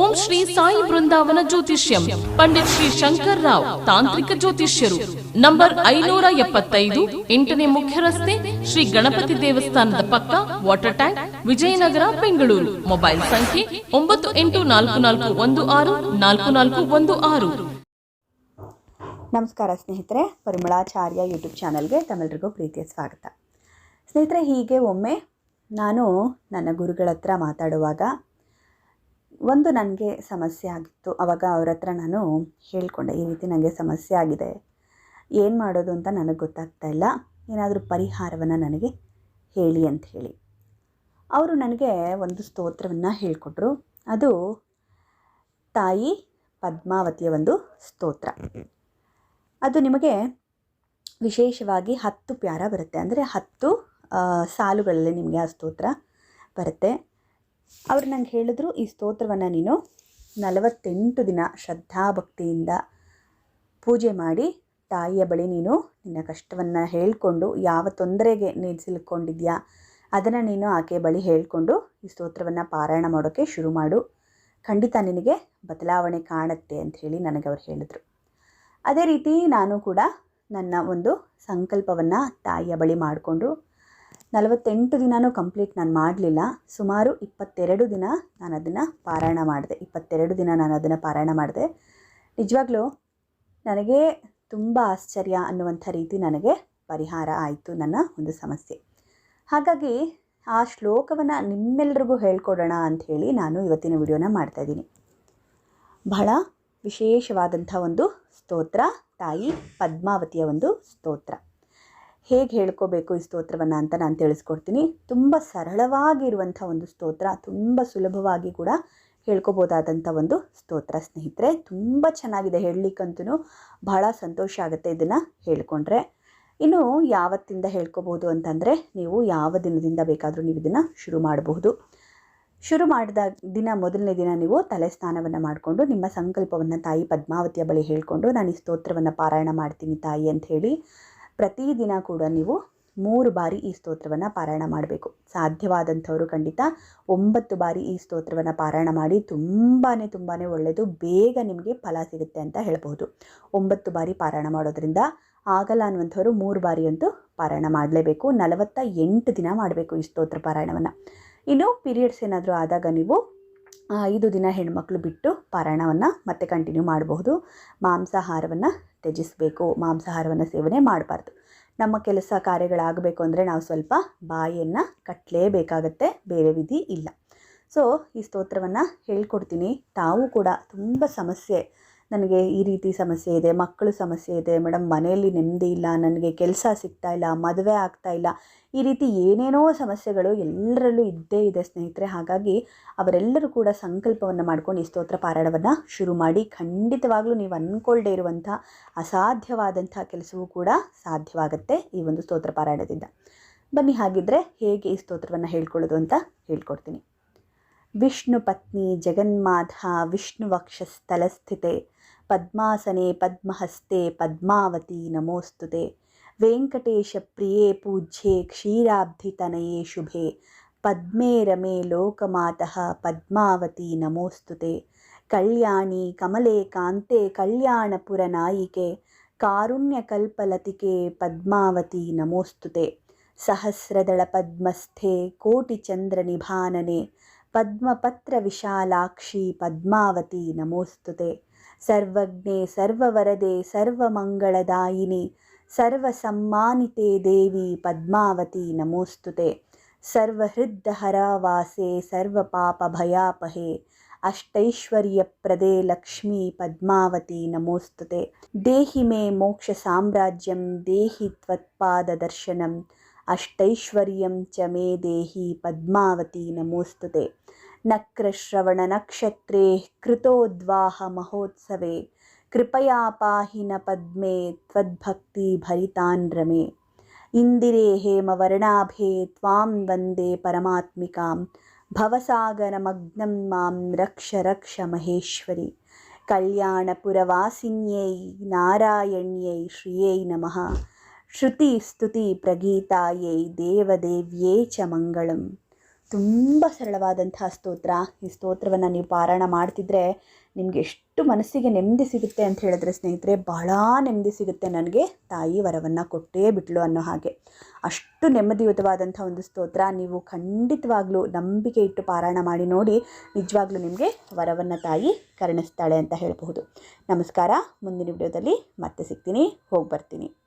ಓಂ ಶ್ರೀ ಸಾಯಿ ಬೃಂದಾವನ ಜ್ಯೋತಿಷ್ಯಂ. ಪಂಡಿತ್ ಶ್ರೀ ಶಂಕರ್ ರಾವ್, ತಾಂತ್ರಿಕ ಜ್ಯೋತಿಷ್ಯರು. ನಂಬರ್ ಐನೂರ ಎಪ್ಪತ್ತೈದು, ಎಂಟನೇ ಮುಖ್ಯ ರಸ್ತೆ ಶ್ರೀ ಗಣಪತಿ ದೇವಸ್ಥಾನದ ಪಕ್ಕ, water tank, Vijayanagar, Bengaluru. Mobile ಸಂಖ್ಯೆ ಒಂಬತ್ತು ಎಂಟು ನಾಲ್ಕು ನಾಲ್ಕು ಒಂದು ಆರು, ನಾಲ್ಕು ನಾಲ್ಕು ಒಂದು ಆರು. ನಮಸ್ಕಾರ ಸ್ನೇಹಿತರೆ, ಪರಿಮಳಾಚಾರ್ಯ ಯೂಟ್ಯೂಬ್ ಚಾನಲ್ಗೆ ತಮ್ಮೆಲ್ಲರಿಗೂ ಪ್ರೀತಿಯ ಸ್ವಾಗತ. ಸ್ನೇಹಿತರೆ, ಹೀಗೆ ಒಮ್ಮೆ ನಾನು ನನ್ನ ಗುರುಗಳ ಹತ್ರ ಮಾತಾಡುವಾಗ ಒಂದು ನನಗೆ ಸಮಸ್ಯೆ ಆಗಿತ್ತು. ಆವಾಗ ಅವ್ರ ಹತ್ರ ನಾನು ಹೇಳ್ಕೊಂಡೆ, ಈ ರೀತಿ ನನಗೆ ಸಮಸ್ಯೆ ಆಗಿದೆ. ಏನು ಮಾಡೋದು ಅಂತ ನನಗೆ ಗೊತ್ತಾಗ್ತಾ ಇಲ್ಲ. ಏನಾದರೂ ಪರಿಹಾರವನ್ನು ನನಗೆ ಹೇಳಿ ಅಂತ ಹೇಳಿ. ಅವರು ನನಗೆ ಒಂದು ಸ್ತೋತ್ರವನ್ನು ಹೇಳಿಕೊಟ್ರು. ಅದು ತಾಯಿ ಪದ್ಮಾವತಿಯ ಒಂದು ಸ್ತೋತ್ರ. ಅದು ನಿಮಗೆ ವಿಶೇಷವಾಗಿ ಹತ್ತು ಪ್ಯಾರ ಬರುತ್ತೆ. ಅಂದರೆ ಹತ್ತು ಸಾಲುಗಳಲ್ಲಿ ನಿಮಗೆ ಆ ಸ್ತೋತ್ರ ಬರುತ್ತೆ. ಅವರು ನಂಗೆ ಹೇಳಿದ್ರು ಈ ಸ್ತೋತ್ರವನ್ನು ನೀನು ನಲವತ್ತೆಂಟು ದಿನ ಶ್ರದ್ಧಾಭಕ್ತಿಯಿಂದ ಪೂಜೆ ಮಾಡಿ ತಾಯಿಯ ಬಳಿ ನೀನು ನಿನ್ನ ಕಷ್ಟವನ್ನು ಹೇಳಿಕೊಂಡು ಯಾವ ತೊಂದರೆಗೆ ನೀನು ಸಿಲ್ಕೊಂಡಿದ್ಯಾ ಅದನ್ನು ನೀನು ಆಕೆ ಬಳಿ ಹೇಳಿಕೊಂಡು ಈ ಸ್ತೋತ್ರವನ್ನು ಪಾರಾಯಣ ಮಾಡೋಕ್ಕೆ ಶುರು ಮಾಡು. ಖಂಡಿತ ನಿನಗೆ ಬದಲಾವಣೆ ಕಾಣುತ್ತೆ ಅಂತ ಹೇಳಿ ನನಗೆ ಅವ್ರು ಹೇಳಿದರು. ಅದೇ ರೀತಿ ನಾನು ಕೂಡ ನನ್ನ ಒಂದು ಸಂಕಲ್ಪವನ್ನು ತಾಯಿಯ ಬಳಿ ಮಾಡಿಕೊಂಡು ನಲವತ್ತೆಂಟು ದಿನವೂ ಕಂಪ್ಲೀಟ್ ನಾನು ಮಾಡಲಿಲ್ಲ. ಸುಮಾರು ಇಪ್ಪತ್ತೆರಡು ದಿನ ನಾನು ಅದನ್ನು ಪಾರಾಯಣ ಮಾಡಿದೆ. ಇಪ್ಪತ್ತೆರಡು ದಿನ ನಾನು ಅದನ್ನು ಪಾರಾಯಣ ಮಾಡಿದೆ. ನಿಜವಾಗ್ಲೂ ನನಗೆ ತುಂಬ ಆಶ್ಚರ್ಯ ಅನ್ನುವಂಥ ರೀತಿ ನನಗೆ ಪರಿಹಾರ ಆಯಿತು ನನ್ನ ಒಂದು ಸಮಸ್ಯೆ. ಹಾಗಾಗಿ ಆ ಶ್ಲೋಕವನ್ನು ನಿಮ್ಮೆಲ್ರಿಗೂ ಹೇಳ್ಕೊಡೋಣ ಅಂಥೇಳಿ ನಾನು ಇವತ್ತಿನ ವಿಡಿಯೋನ ಮಾಡ್ತಾಯಿದ್ದೀನಿ ಬಹಳ ವಿಶೇಷವಾದಂಥ ಒಂದು ಸ್ತೋತ್ರ. ತಾಯಿ ಪದ್ಮಾವತಿಯ ಒಂದು ಸ್ತೋತ್ರ. ಹೇಗೆ ಹೇಳ್ಕೋಬೇಕು ಈ ಸ್ತೋತ್ರವನ್ನು ಅಂತ ನಾನು ತಿಳಿಸ್ಕೊಡ್ತೀನಿ. ತುಂಬ ಸರಳವಾಗಿರುವಂಥ ಒಂದು ಸ್ತೋತ್ರ, ತುಂಬ ಸುಲಭವಾಗಿ ಕೂಡ ಹೇಳ್ಕೋಬೋದಾದಂಥ ಒಂದು ಸ್ತೋತ್ರ ಸ್ನೇಹಿತರೆ. ತುಂಬ ಚೆನ್ನಾಗಿದೆ ಹೇಳಲಿಕ್ಕಂತೂ ಬಹಳ ಸಂತೋಷ ಆಗುತ್ತೆ ಇದನ್ನು ಹೇಳ್ಕೊಂಡ್ರೆ. ಇನ್ನು ಯಾವತ್ತಿಂದ ಹೇಳ್ಕೋಬೋದು ಅಂತಂದರೆ ನೀವು ಯಾವ ದಿನದಿಂದ ಬೇಕಾದರೂ ನೀವು ಇದನ್ನು ಶುರು ಮಾಡಬಹುದು. ಶುರು ಮಾಡಿದ ದಿನ ಮೊದಲನೇ ದಿನ ನೀವು ತಲೆ ಸ್ನಾನವನ್ನು ಮಾಡಿಕೊಂಡು ನಿಮ್ಮ ಸಂಕಲ್ಪವನ್ನು ತಾಯಿ ಪದ್ಮಾವತಿಯ ಬಳಿ ಹೇಳಿಕೊಂಡು ನಾನು ಈ ಸ್ತೋತ್ರವನ್ನು ಪಾರಾಯಣ ಮಾಡ್ತೀನಿ ತಾಯಿ ಅಂತ ಹೇಳಿ ಪ್ರತಿದಿನ ಕೂಡ ನೀವು ಮೂರು ಬಾರಿ ಈ ಸ್ತೋತ್ರವನ್ನು ಪಾರಾಯಣ ಮಾಡಬೇಕು. ಸಾಧ್ಯವಾದಂಥವರು ಖಂಡಿತ ಒಂಬತ್ತು ಬಾರಿ ಈ ಸ್ತೋತ್ರವನ್ನು ಪಾರಾಯಣ ಮಾಡಿ ತುಂಬಾ ತುಂಬಾ ಒಳ್ಳೆಯದು ಬೇಗ ನಿಮಗೆ ಫಲ ಸಿಗುತ್ತೆ ಅಂತ ಹೇಳ್ಬೋದು ಒಂಬತ್ತು ಬಾರಿ ಪಾರಾಯಣ ಮಾಡೋದ್ರಿಂದ ಆಗಲ್ಲ ಅನ್ನುವಂಥವ್ರು ಮೂರು ಬಾರಿ ಅಂತೂ ಪಾರಾಯಣ ಮಾಡಲೇಬೇಕು. ನಲವತ್ತ ಎಂಟು ದಿನ ಮಾಡಬೇಕು ಈ ಸ್ತೋತ್ರ ಪಾರಾಯಣವನ್ನು. ಇನ್ನು ಪೀರಿಯಡ್ಸ್ ಏನಾದರೂ ಆದಾಗ ನೀವು ಐದು ದಿನ ಹೆಣ್ಮಕ್ಳು ಬಿಟ್ಟು ಪಾರಾಯಣವನ್ನು ಮತ್ತೆ ಕಂಟಿನ್ಯೂ ಮಾಡಬಹುದು. ಮಾಂಸಾಹಾರವನ್ನು ತ್ಯಜಿಸಬೇಕು, ಮಾಂಸಾಹಾರವನ್ನು ಸೇವನೆ ಮಾಡಬಾರ್ದು. ನಮ್ಮ ಕೆಲಸ ಕಾರ್ಯಗಳಾಗಬೇಕು ಅಂದರೆ ನಾವು ಸ್ವಲ್ಪ ಬಾಯಿಯನ್ನು ಕಟ್ಟಲೇಬೇಕಾಗತ್ತೆ ಬೇರೆ ವಿಧಿ ಇಲ್ಲ. ಸೊ ಈ ಸ್ತೋತ್ರವನ್ನು ಹೇಳ್ಕೊಡ್ತೀನಿ. ತಾವು ಕೂಡ ತುಂಬ ಸಮಸ್ಯೆ ನನಗೆ ಈ ರೀತಿ ಸಮಸ್ಯೆ ಇದೆ, ಮಕ್ಕಳು ಸಮಸ್ಯೆ ಇದೆ, ಮೇಡಮ್ ಮನೆಯಲ್ಲಿ ನೆಮ್ಮದಿ ಇಲ್ಲ, ನನಗೆ ಕೆಲಸ ಸಿಗ್ತಾ ಇಲ್ಲ, ಮದುವೆ ಆಗ್ತಾ ಇಲ್ಲ, ಈ ರೀತಿ ಏನೇನೋ ಸಮಸ್ಯೆಗಳು ಎಲ್ಲರಲ್ಲೂ ಇದ್ದೇ ಇದೆ ಸ್ನೇಹಿತರೆ. ಹಾಗಾಗಿ ಅವರೆಲ್ಲರೂ ಕೂಡ ಸಂಕಲ್ಪವನ್ನು ಮಾಡ್ಕೊಂಡು ಈ ಸ್ತೋತ್ರ ಪಾರಾಯಣವನ್ನು ಶುರು ಮಾಡಿ, ಖಂಡಿತವಾಗಲೂ ನೀವು ಅಂದ್ಕೊಳ್ಳದೆ ಇರುವಂಥ ಅಸಾಧ್ಯವಾದಂಥ ಕೆಲಸವೂ ಕೂಡ ಸಾಧ್ಯವಾಗುತ್ತೆ ಈ ಒಂದು ಸ್ತೋತ್ರ ಪಾರಾಯಣದಿಂದ. ಬನ್ನಿ, ಹಾಗಿದ್ರೆ ಹೇಗೆ ಈ ಸ್ತೋತ್ರವನ್ನು ಹೇಳ್ಕೊಳ್ಳೋದು ಅಂತ ಹೇಳ್ಕೊಡ್ತೀನಿ. ವಿಷ್ಣು ಪತ್ನಿ ಜಗನ್ಮಾಧ ವಿಷ್ಣುವಕ್ಷಸ್ಥಲಸ್ಥಿತೆ पद्मासने पद्महस्ते पद्मावती नमोऽस्तु ते। वेङ्कटेशप्रिये पूज्ये क्षीराब्धितनये शुभे। पद्मे रमे लोकमातः पद्मावती नमोऽस्तु ते। कल्याणी कमले कान्ते कल्याणपुरनायिके कारुण्यकल्पलतिके पद्मावती नमोऽस्तु ते। सहस्रदळपद्मस्थे कोटिचन्द्रनिभानने पद्मपत्रविशालाक्षी पद्मावती नमोऽस्तु नमोस्तुते सर्वज्ञे सर्ववरदे सर्वमङ्गलदायिनि सर्वसम्मानिते देवी पद्मावती नमोऽस्तु ते सर्वहृद्दहरावासे सर्वपापभयापहे अष्टैश्वर्यप्रदे लक्ष्मी पद्मावती नमोऽस्तु ते देहि मे मोक्षसाम्राज्यं देहि त्वत्पाददर्शनम् अष्टैश्वर्यं च मे देहि पद्मावती नमोऽस्तु ते नक्रश्रवणनक्षत्रेः कृतोद्वाहमहोत्सवे कृपया पाहि न पद्मे त्वद्भक्तिभरितान् रमे। इन्दिरे हेमवर्णाभे त्वां वन्दे परमात्मिकां भवसागरमग्नं मां रक्ष रक्ष महेश्वरि। कल्याणपुरवासिन्यै नारायण्यै श्रियै नमः। श्रुतिस्तुतिप्रगीतायै देवदेव्यै च मङ्गलम्। ತುಂಬ ಸರಳವಾದಂತಹ ಸ್ತೋತ್ರ. ಈ ಸ್ತೋತ್ರವನ್ನು ನೀವು ಪಾರಾಯಣ ಮಾಡ್ತಿದ್ರೆ ನಿಮಗೆ ಎಷ್ಟು ಮನಸ್ಸಿಗೆ ನೆಮ್ಮದಿ ಸಿಗುತ್ತೆ ಅಂತ ಹೇಳಿದ್ರೆ ಸ್ನೇಹಿತರೆ, ಬಹಳ ನೆಮ್ಮದಿ ಸಿಗುತ್ತೆ ನನಗೆ. ತಾಯಿ ವರವನ್ನು ಕೊಟ್ಟೇ ಬಿಟ್ಲು ಅನ್ನೋ ಹಾಗೆ. ಅಷ್ಟು ನೆಮ್ಮದಿಯುತವಾದಂಥ ಒಂದು ಸ್ತೋತ್ರ. ನೀವು ಖಂಡಿತವಾಗ್ಲೂ ನಂಬಿಕೆ ಇಟ್ಟು ಪಾರಾಯಣ ಮಾಡಿ ನೋಡಿ ನಿಜವಾಗ್ಲೂ ನಿಮಗೆ ವರವನ್ನು ತಾಯಿ ಕರುಣಿಸ್ತಾಳೆ ಅಂತ ಹೇಳಬಹುದು. ನಮಸ್ಕಾರ. ಮುಂದಿನ ವಿಡಿಯೋದಲ್ಲಿ ಮತ್ತೆ ಸಿಗ್ತೀನಿ. ಹೋಗಿ ಬರ್ತೀನಿ.